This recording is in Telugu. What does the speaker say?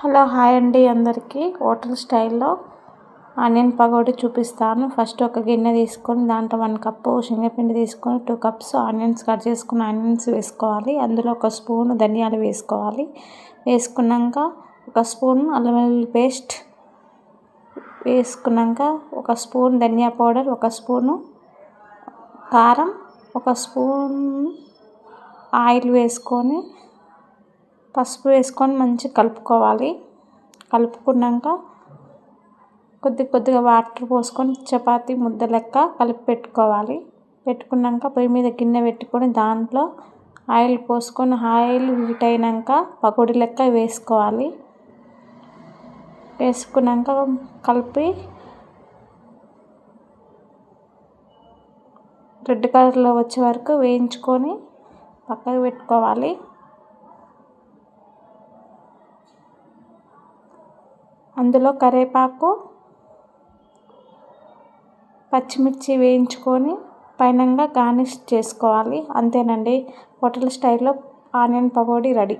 హలో హాయ్ అండి అందరికీ. హోటల్ స్టైల్లో ఆనియన్ పకోడీ చూపిస్తాను. ఫస్ట్ ఒక గిన్నె తీసుకొని దాంట్లో వన్ కప్పు శనగపిండి తీసుకొని టూ కప్స్ ఆనియన్స్ కట్ చేసుకుని ఆనియన్స్ వేసుకోవాలి. అందులో ఒక స్పూన్ ధనియాలు వేసుకోవాలి. వేసుకున్నాక ఒక స్పూన్ అల్లం వెల్లుల్లి పేస్ట్ వేసుకున్నాక ఒక స్పూన్ ధనియా పౌడర్ ఒక స్పూను కారం ఒక స్పూన్ ఆయిల్ వేసుకొని పసుపు వేసుకొని మంచిగా కలుపుకోవాలి. కలుపుకున్నాక కొద్ది కొద్దిగా వాటర్ పోసుకొని చపాతి ముద్ద లెక్క కలిపి పెట్టుకోవాలి. పెట్టుకున్నాక పొయ్యి మీద గిన్నె పెట్టుకొని దాంట్లో ఆయిల్ పోసుకొని ఆయిల్ హీట్ అయినాక పకోడీ లెక్క వేసుకోవాలి. వేసుకున్నాక కలిపి రెడ్ కలర్లో వచ్చే వరకు వేయించుకొని పక్కకు పెట్టుకోవాలి. అందులో కరివేపాకు పచ్చిమిర్చి వేయించుకొని పైనంగా గార్నిష్ చేసుకోవాలి. అంతేనండి. హోటల్ స్టైల్లో ఆనియన్ పకోడీ రెడీ.